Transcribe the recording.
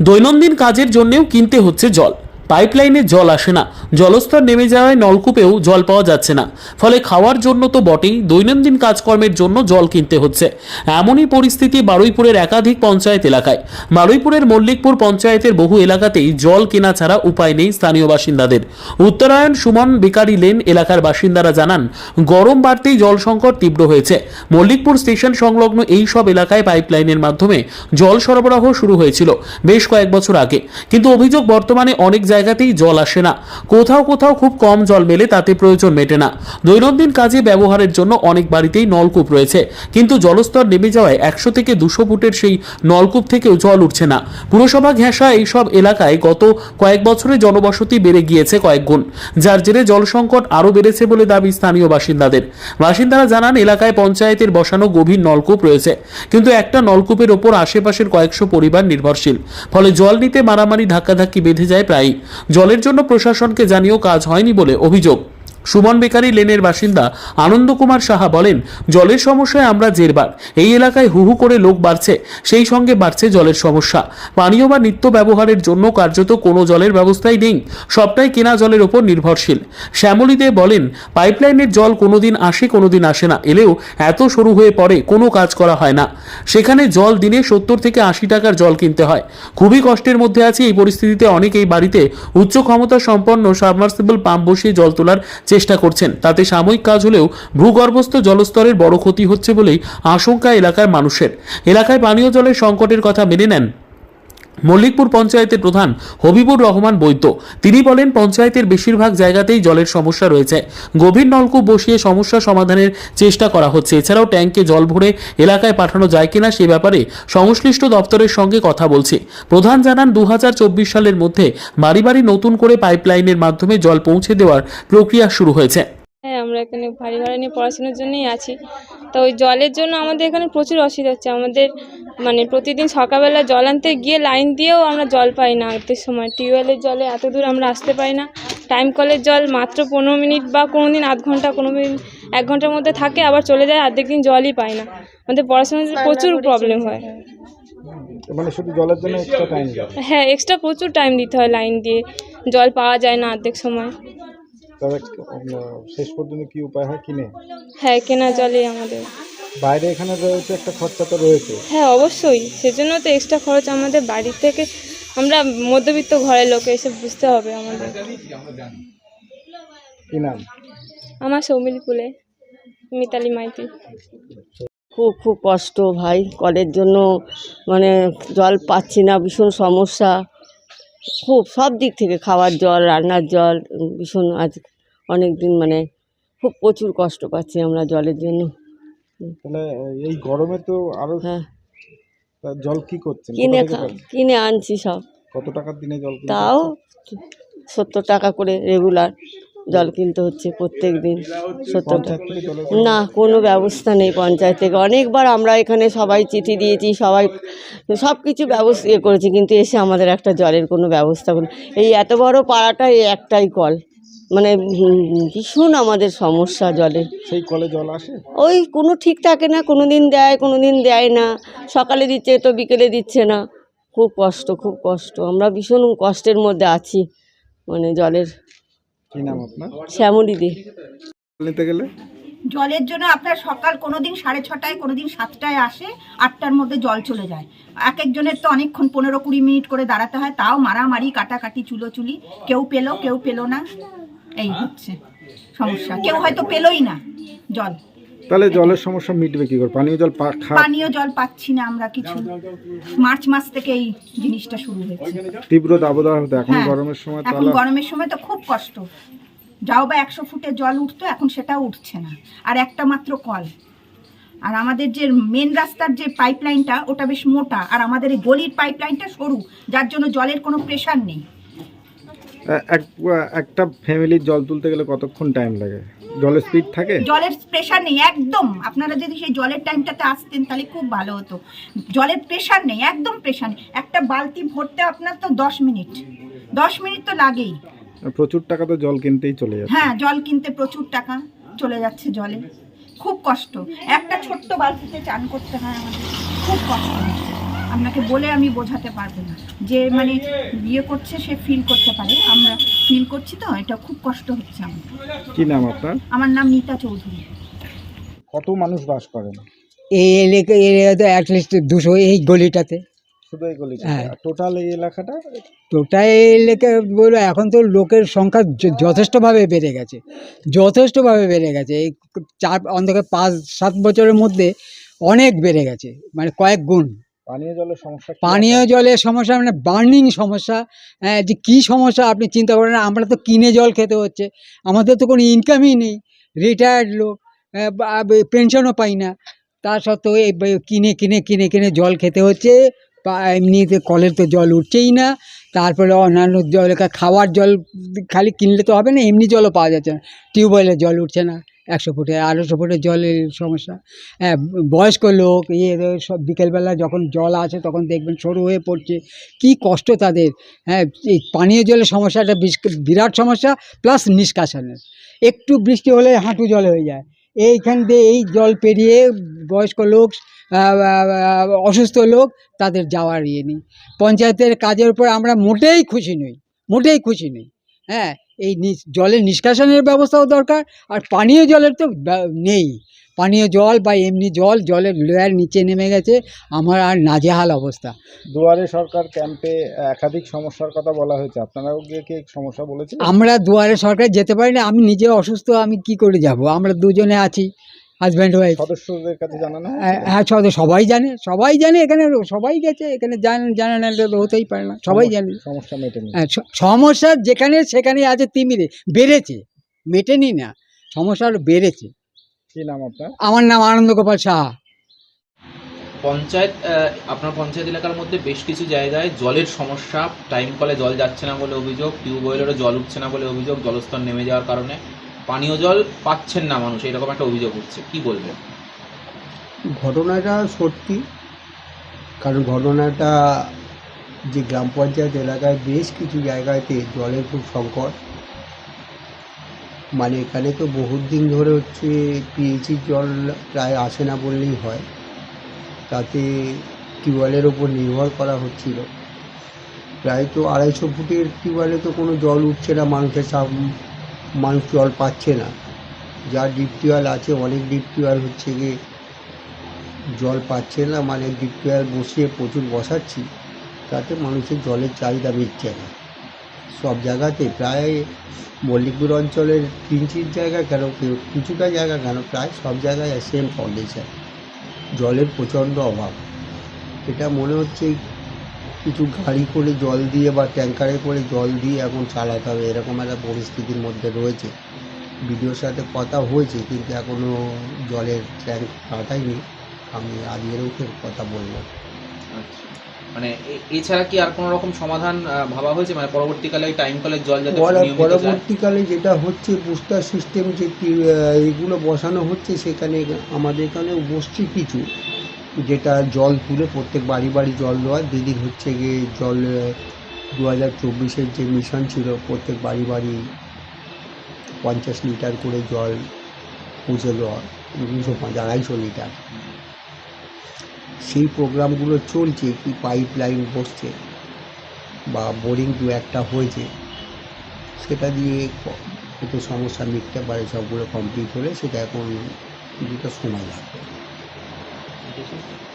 দৈনন্দিন কাজের জন্যেও কিনতে হচ্ছে জল। পাইপলাইনে জল আসে না। জলস্তর নেমে যাওয়ায় নলকূপেও জল পাওয়া যাচ্ছে না। ফলে খাওয়ার জন্য তো বটেই, দৈনন্দিন কাজকর্মের জন্য জল কিনতে হচ্ছে। এমনই পরিস্থিতি বারুইপুরের একাধিক পঞ্চায়েত এলাকায়। বারুইপুরের মল্লিকপুর পঞ্চায়েতের বহু এলাকাতেই জল কেনা ছাড়া উপায় নেই স্থানীয় বাসিন্দাদের। উত্তরায়ণ সুমন বেকারি লেন এলাকার বাসিন্দারা জানান, গরম বাড়তেই জল সংকট তীব্র হয়েছে। মল্লিকপুর স্টেশন সংলগ্ন এই সব এলাকায় পাইপলাইনের মাধ্যমে জল সরবরাহ শুরু হয়েছিল বেশ কয়েক বছর আগে। কিন্তু অভিযোগ বর্তমানে অনেক জায়গাতেই জল আসে না। কোথাও কোথাও খুব কম জল মেলে, তাতে প্রয়োজন মেটে না। দৈনন্দিন কাজে ব্যবহারের জন্য অনেক বাড়িতেই নলকূপ রয়েছে। কিন্তু জলস্তর নেমে যাওয়ায় একশো থেকে দুশো ফুটের সেই নলকূপ থেকেও জল উঠছে না। পুরসভা ঘেঁষা এইসব এলাকায় গত কয়েক বছরে জনবসতি বেড়ে গিয়েছে কয়েক গুণ। যার জেরে জল সংকট আরও বেড়েছে বলে দাবি স্থানীয় বাসিন্দাদের। বাসিন্দারা জানান, এলাকায় পঞ্চায়েতের বসানো গভীর নলকূপ রয়েছে। কিন্তু একটা নলকূপের ওপর আশেপাশের কয়েকশো পরিবার নির্ভরশীল। ফলে জল নিতে মারামারি, ধাক্কাধাক্কি বেঁধে যায় প্রায়ই। জলের জন্য প্রশাসনকে জানিয়েও কাজ হয়নি বলে অভিযোগ। সুমন বেকারি লেনের বাসিন্দা আনন্দ কুমার সাহা বলেন, জলের সমস্যায় আমরা জেরবার। এই এলাকায় হুহু করে লোক বাড়ছে, সেই সঙ্গে বাড়ছে জলের সমস্যা। পানীয় বা নিত্য ব্যবহারের জন্য কার্যত কোনো জলের ব্যবস্থাই নেই, সবটাই কেনা জলের ওপর নির্ভরশীল। শ্যামলী দে বলেন, পাইপলাইনের জল কোনোদিন আসে কোনোদিন আসে না, এলেও এত সরু হয়ে পড়ে, কোনো কাজ করা হয় না। সেখানে জল দিনে সত্তর থেকে আশি টাকার জল কিনতে হয়। খুবই কষ্টের মধ্যে আছে, এই পরিস্থিতিতে অনেকেই বাড়িতে উচ্চ ক্ষমতা সম্পন্ন সাবমার্সিবল পাম্প বসিয়ে জল তোলার চেষ্টা করছেন। তাতে সাময়িক কাজ হলেও ভূগর্ভস্থ জলস্তরের বড় ক্ষতি হচ্ছে বলেই আশঙ্কা এলাকার মানুষের। এলাকায় পানীয় জলের সংকটের কথা মেনে নেন মল্লিকপুর পঞ্চায়েতের প্রধান হবিবুর রহমান বৈদ্য। তিনি বলেন, পঞ্চায়েতের বেশিরভাগ জায়গাতেই জলের সমস্যা রয়েছে। গভীর নলকূপ বসিয়ে সমস্যা সমাধানের চেষ্টা করা হচ্ছে। এছাড়াও ট্যাঙ্কে জল ভরে এলাকায় পাঠানো যায় কিনা সে ব্যাপারে সংশ্লিষ্ট দপ্তরের সঙ্গে কথা বলছি। প্রধান জানান দু হাজার চব্বিশ সালের মধ্যে বাড়ি বাড়ি নতুন করে পাইপলাইনের মাধ্যমে জল পৌঁছে দেওয়ার প্রক্রিয়া শুরু হয়েছে। হ্যাঁ আমরা এখানে ভারী ভাড়া নিয়ে পড়াশোনার জন্যই আছি। তো ওই জলের জন্য আমাদের এখানে প্রচুর অসুবিধা হচ্ছে। আমাদের মানে প্রতিদিন সকালবেলা জল আনতে গিয়ে লাইন দিয়েও আমরা জল পাই না। আনতে সময় টিউবওয়েলের জলে এত দূর আমরা আসতে পারি না। টাইম কলের জল মাত্র পনেরো মিনিট বা কোনো দিন আধ ঘণ্টা কোনো দিন এক ঘণ্টার মধ্যে থাকে আবার চলে যায় অর্ধেক দিন জলই পাই না। আমাদের পড়াশোনার প্রচুর প্রবলেম হয়। মানে শুধু জলের জন্য এক্সট্রা টাইম হ্যাঁ এক্সট্রা প্রচুর টাইম দিতে হয় লাইন দিয়ে। জল পাওয়া যায় না অর্ধেক সময়। তবে শেষ পর্যন্ত কি উপায় হয় কিনে? হ্যাঁ কেনা জলেই আমাদের। বাইরে এখানে রয়েছে একটা খরচা তো রয়েছে। হ্যাঁ অবশ্যই। সেজন্য তো এক্সট্রা খরচ আমাদের বাড়ির থেকে আমরা মধ্যবিত্ত ঘরের লোক এসে বুঝতে হবে আমাদের। কি নাম? আমার সৌমিলি কুলে মিতালি মাইতি। খুব খুব কষ্ট ভাই কলের জন্য মানে জল পাচ্ছি না ভীষণ সমস্যা। খুব সব দিক থেকে খাওয়ার জল রান্নার জল ভীষণ আজ অনেক দিন মানে খুব প্রচুর কষ্ট পাচ্ছি আমরা জলের জন্য। তাহলে এই গরমে তো আরও হ্যাঁ। জল কি করছেন? কিনে খা- কিনে আনছি সব। কত টাকা দিনে জল কিনতে তাও সত্তর টাকা করে রেগুলার। জল কিনতে হচ্ছে প্রত্যেক দিন সত্তর না কোনো ব্যবস্থা নেই পঞ্চায়েত থেকে। অনেকবার আমরা এখানে সবাই চিঠি দিয়েছি সবাই সব কিছু ব্যবস্থা ইয়ে করেছি কিন্তু এসে আমাদের একটা জলের কোনো ব্যবস্থা কোনো এই এত বড় পাড়াটা এই একটাই কল। মানে ভীষণ আমাদের সমস্যা জলের। সেই কলে জল আসে? ওই কোনো ঠিক থাকে না কোনো দিন দেয় কোনো দিন দেয় না। সকালে দিচ্ছে তো বিকেলে দিচ্ছে না। খুব কষ্ট খুব কষ্ট। আমরা ভীষণ কষ্টের মধ্যে আছি। মানে জলের কি নাম আপনার? শ্যামলি দি নিতে গেলে? জলের জন্য আপনার সকাল কোনো দিন সাড়ে ছটায় কোনো দিন সাতটায় আসে আটটার মধ্যে জল চলে যায়। এক একজনের তো অনেকক্ষণ পনেরো কুড়ি মিনিট করে দাঁড়াতে হয় তাও মারামারি কাটাকাটি চুলো চুলি কেউ পেল কেউ পেল না। এই হচ্ছে সমস্যা। কেউ হয়তো পেলোই না জল। তাহলে জলের সমস্যা মিটবে কি করে? পানীয় জল পা- খা পানীয় জল পাচ্ছি না আমরা কিছু। মার্চ মাস থেকে এই জিনিসটা শুরু হয়েছে। তীব্র দাবদাহ হতো এখন হ্যাঁ, গরমের সময় এখন গরমের সময় তো খুব কষ্ট। যাও বা একশো ফুটে জল উঠতো এখন সেটাও উঠছে না। আর একটা মাত্র কল। আর আমাদের যে মেন রাস্তার যে পাইপলাইনটা ওটা বেশ মোটা। আর আমাদের এই গলির পাইপলাইনটা সরু যার জন্য জলের কোনো প্রেশার নেই। এক একটা ফ্যামিলির জল তুলতে গেলে কতক্ষণ টাইম লাগে? জলের স্পিড থাকে? জলের প্রেশার নেই একদম। আপনারা যদি সেই জলের টাইমটাতে আসতেন তাহলে খুব ভালো হতো। জলের প্রেশার নেই একদম প্রেশার নেই। একটা বালতি ভরতে আপনার তো দশ মিনিট। দশ মিনিট তো লাগেই। প্রচুর টাকা তো জল কিনতেই চলে যাচ্ছে। হ্যাঁ জল কিনতে প্রচুর টাকা চলে যাচ্ছে জলে। খুব কষ্ট। একটা ছোট্ট বালতিতে চান করতে হয় আমাদের। খুব কষ্ট। আপনাকে বলে আমি বোঝাতে পারব না। যে মানে বিয়ে করছে সে ফিল করতে পারে। আমরা ফিল করছি তো এটা খুব কষ্ট হচ্ছে কি নাম আপনার? আমার নাম নিতা চৌধুরী। কত মানুষ বাস করেন এই এলাকা এরিয়াতে অ্যাটলিস্ট দুশো এই গলিটাতে। শুধু এই গলি হ্যাঁ। টোটাল এই এলাকাটা? টোটাল এই এলাকা এখন তো লোকের সংখ্যা যথেষ্টভাবে বেড়ে গেছে। যথেষ্টভাবে বেড়ে গেছে। এই চার অন্তত পাঁচ সাত বছরের মধ্যে অনেক বেড়ে গেছে। মানে কয়েক গুণ। পানীয় জলের সমস্যা পানীয় জলের সমস্যা মানে বার্নিং সমস্যা হ্যাঁ, যে কী সমস্যা আপনি চিন্তা করেন আমরা তো কিনে জল খেতে হচ্ছে। আমাদের তো কোনো ইনকামই নেই। রিটায়ার্ড লোক পেনশনও পাই না। তা সত্ত্বেও এই কিনে কিনে কিনে কিনে জল খেতে হচ্ছে। বা এমনিতে কলের তো জল উঠছেই না। তারপরে অন্যান্য জল খাওয়ার জল খালি কিনলে তো হবে না এমনি জলও পাওয়া যাচ্ছে না। টিউবওয়েলের জল উঠছে না। একশো ফুটে, আড়াইশো ফুটের জলের সমস্যা। হ্যাঁ বয়স্ক লোক ইয়ে সব বিকেলবেলা যখন জল আসে তখন দেখবেন সরু হয়ে পড়ছে। কি কষ্ট তাদের। হ্যাঁ এই পানীয় জলের সমস্যাটা বিরাট সমস্যা, প্লাস নিষ্কাশনের। একটু বৃষ্টি হলে হাঁটু জল হয়ে যায়। এইখান দিয়ে এই জল পেরিয়ে বয়স্ক লোক অসুস্থ লোক, তাদের যাওয়ার ইয়ে নেই। পঞ্চায়েতের কাজের উপর আমরা মোটেই খুশি নই, মোটেই খুশি নই। হ্যাঁ এই জলের নিষ্কাশনের ব্যবস্থাও দরকার আর পানীয় জলের তো নেই। পানীয় জল বা এমনি জল জলের লেয়ার নিচে নেমে গেছে। আমার আর নাজেহাল অবস্থা। দুয়ারে সরকার ক্যাম্পে একাধিক সমস্যার কথা বলা হয়েছে। আপনারাও গিয়ে কি সমস্যা বলেছেন আমরা দুয়ারে সরকার যেতে পারি না। আমি নিজে অসুস্থ আমি কি করে যাব? আমরা দুজনে আছি। হাজব্যান্ড ওয়াইফ সদস্যদের কাছে জানানো হয়েছে? হ্যাঁ সব- সবাই জানে সবাই জানে এখানে সবাই গেছে এখানে জানে জানে না তো হতেই পারে না সবাই জানে। সমস্যা মেটেনি। হ্যাঁ, সমস্যা যেখানে সেখানে আছে তিমিরে বেড়েছে মেটেনি না সমস্যা আরও বেড়েছে। কি নাম আপনার? আমার নাম আনন্দ গোপাল সাহা। পঞ্চায়েত আপনার পঞ্চায়েত এলাকার মধ্যে বেশ কিছু জায়গায় জলের সমস্যা টাইম কলে জল যাচ্ছে না বলে অভিযোগ টিউবওয়েলেরও জল উঠছে না বলে অভিযোগ জলস্তর নেমে যাওয়ার কারণে। পানীয় জল পাচ্ছেন না মানুষ এরকম একটা অভিযোগ উঠছে। কি বলবেন? ঘটনাটা সত্যি, কারণ ঘটনাটা যে গ্রাম পঞ্চায়েত এলাকায় বেশ কিছু জায়গাতে জলের খুব সংকট। মানে এখানে তো বহুত দিন ধরে হচ্ছে পিএইচির জল প্রায় আসে না বললেই হয়। তাতে টিউবওয়েলের ওপর নির্ভর করা হচ্ছিল। প্রায় তো আড়াইশো ফুটের টিউবওয়েলে তো কোনো জল উঠছে না মানুষের মানুষ জল পাচ্ছে না। যা ডিপ টিউবওয়েল আছে, অনেক ডিপ টিউবওয়েল হচ্ছে গিয়ে জল পাচ্ছে না। মানে ডিপ টিউবওয়েল বসিয়ে প্রচুর বসাচ্ছি, তাতে মানুষের জলের চাহিদা মিটছে না। সব জায়গাতে প্রায় মল্লিকপুর অঞ্চলের কিঞ্চিত জায়গা কেন কিছুটা জায়গা কেন, প্রায় সব জায়গায় সেম কন্ডিশন জলের প্রচণ্ড অভাব। এটা মনে হচ্ছে কিছু গাড়ি করে জল দিয়ে বা ট্যাঙ্কারে করে জল দিয়ে এখন চালাতে হবে। এরকম একটা পরিস্থিতির মধ্যে রয়েছে। বিডিওর সাথে কথা হয়েছে কিন্তু এখনও জলের ট্যাঙ্ক পাঠায়নি আমি আজকের উঠে কথা বলব। আচ্ছা। মানে এছাড়া কি আর কোনো রকম সমাধান ভাবা হয়েছে? মানে পরবর্তীকালে ওই টাইম কলের জল যাতে পরে- নিয়মিত যায়? পরবর্তীকালে যেটা হচ্ছে বুস্টার সিস্টেম যে এগুলো বসানো হচ্ছে সেখানে আমাদের এখানে বসছে কিছু যেটা জল তুলে প্রত্যেক বাড়ি বাড়ি জল দেওয়া দিদির হচ্ছে গিয়ে জল দু হাজার চব্বিশের যে মিশন ছিল, প্রত্যেক বাড়ি বাড়ি পঞ্চাশ লিটার করে জল পৌঁছে দেওয়া, দুশো আড়াইশো লিটার। সেই প্রোগ্রামগুলো চলছে, কি পাইপ লাইন বসছে বা বোরিং দু একটা হয়েছে, সেটা দিয়ে ক- একটু সমস্যা মিটতে পারে, সবগুলো কমপ্লিট হলে সেটা এখন কিছুটা সময় লাগবে। ঠিক আছে?